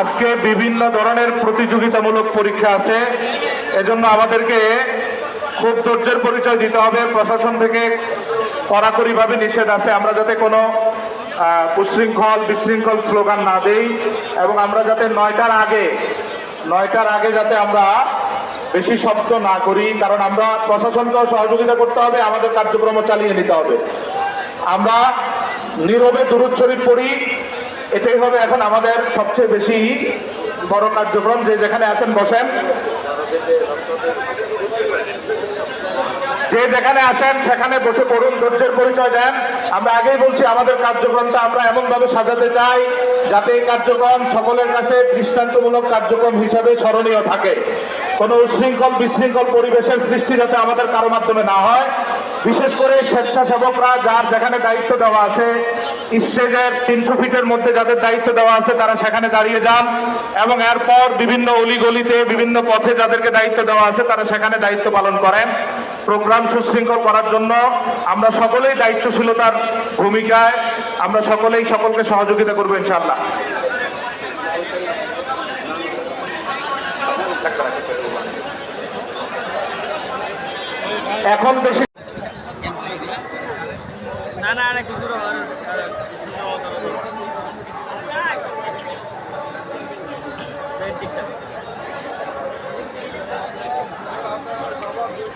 আজকে বিভিন্ন ধরনের প্রতিযোগিতামূলক পরীক্ষা আছে। এজন্য আমাদেরকে খুব ধৈর্যের পরিচয় দিতে হবে। প্রশাসন থেকে কড়াকড়িভাবে নিষেধ আছে। আমরা যাতে কোনো উশৃঙ্খল, বিশৃঙ্খল স্লোগান না দেই এবং আমরা যাতে নয়টার আগে নয়টার আগে যাতে আমরা বেশি শব্দ না করি। কারণ আমরা প্রশাসনকেও সহযোগিতা করতে হবে, আমাদের কার্যক্রম চালিয়ে নিতে হবে। আমরা নীরবে দুরুদ শরীফ পড়ি। এটাই হবে এখন আমাদের সবচেয়ে বেশি বড় কার্যক্রম, যে যেখানে আছেন বসেন। যে যেখানে আসেন, সেখানে বসে পড়ুন, ধৈর্যের পরিচয় দেন। আমরা আগেই বলছি, আমাদের কার্যক্রমটা আমরা এমনভাবে সাজাতে চাই, যাতে এই কার্যক্রম সকলের কাছে দৃষ্টান্তমূলক কার্যক্রম হিসাবে স্মরণীয় থাকে। কোনো উশৃঙ্খল, বিশৃঙ্খল পরিবেশের সৃষ্টি যাতে আমাদের কারও মাধ্যমে না হয়। বিশেষ করে স্বেচ্ছাসেবকরা, যার যেখানে দায়িত্ব দেওয়া আছে স্টেজের তিনশো ফিটের মধ্যে যাদের দায়িত্ব দেওয়া আছে, তারা সেখানে দাঁড়িয়ে যান এবং এরপর বিভিন্ন অলিগলিতে, বিভিন্ন পথে যাদেরকে দায়িত্ব দেওয়া আছে, তারা সেখানে দায়িত্ব পালন করেন। প্রোগ্রাম সুশৃঙ্খল করার জন্য আমরা সকলেই দায়িত্বশীলতার ভূমিকায় আমরা সকলেই সকলকে সহযোগিতা করব ইনশাল্লাহ এখন বেশি না না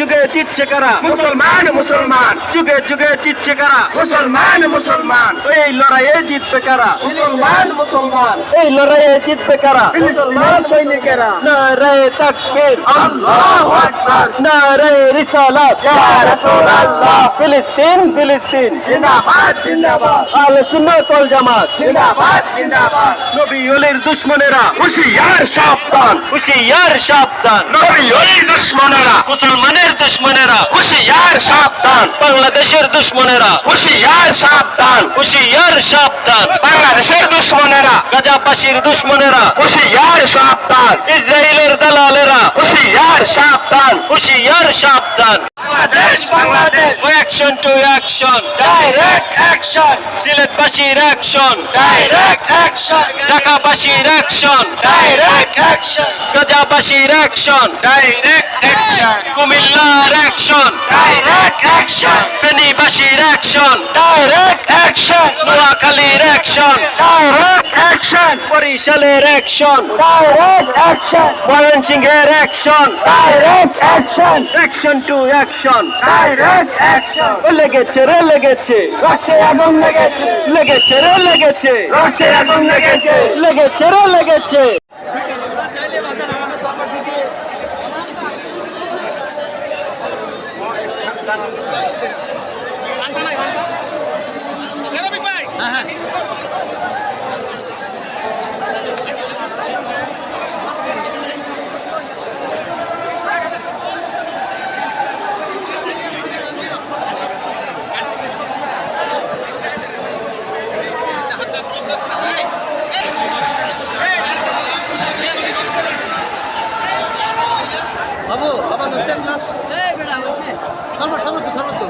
যুগে জিতছে কারা? মুসলমান মুসলমান। যুগে যুগে জিতছে কারা? মুসলমান মুসলমান। এই লড়াইয়ে জিতবে কারা? মুসলমান মুসলমান। এই লড়াইয়ে জিতবে কারা? মুসলমান সৈনিকেরা। নারায়ে তাকবীর। আল্লাহু আকবার। নারায়ে রিসালাত। ইয়া রাসূলুল্লাহ। ফিলিস্তিন ফিলিস্তিন। জিন্দাবাদ জিন্দাবাদ। আহলে সুন্নাত ওয়াল জামাত। জিন্দাবাদ জিন্দাবাদ। নবী ওলির দুশমনেরা। হুশিয়ার সাবধান। হুশিয়ার সাবধান। নবী ওই দুশ্মনেরা। মুসলমানের দুশমনেরা। হুশিয়ার সাবধান। বাংলাদেশের দুশ্মনেরা। হুশিয়ার সাবধান। হুশিয়ার সাবধান। বাংলাদেশের দুশ্মনেরা। গাজাবাসীর দুশ্মনেরা। হুশিয়ার সাবধান। ইসরায়েলের দালালেরা। হুশিয়ার সাবধান। হুশিয়ার সাবধান। Bangladesh Bangladesh. Action to action direct action সিলেটবাসীর action direct action ঢাকাবাসীর অ্যাকশন ডাইরেক্ট অ্যাকশন গাজাবাসীর অ্যাকশন ডাইরেক্ট অ্যাকশন কুমিল্লার অ্যাকশন ডাইরেক্ট অ্যাকশন ফেনীবাসীর অ্যাকশন ডাইরেক্ট অ্যাকশন নোয়াখালীর অ্যাকশন ডাইরেক্ট অ্যাকশন বরিশালের অ্যাকশন ডাইরেক্ট অ্যাকশন ময়মনসিংহের action direct action action to action direct action লেগেছে রে লেগেছে। রক্তে আগুন লেগেছে। লেগেছে রে লেগেছে। রক্তে আগুন লেগেছে। লেগেছে রে লেগেছে। এই সর্বত সর্বত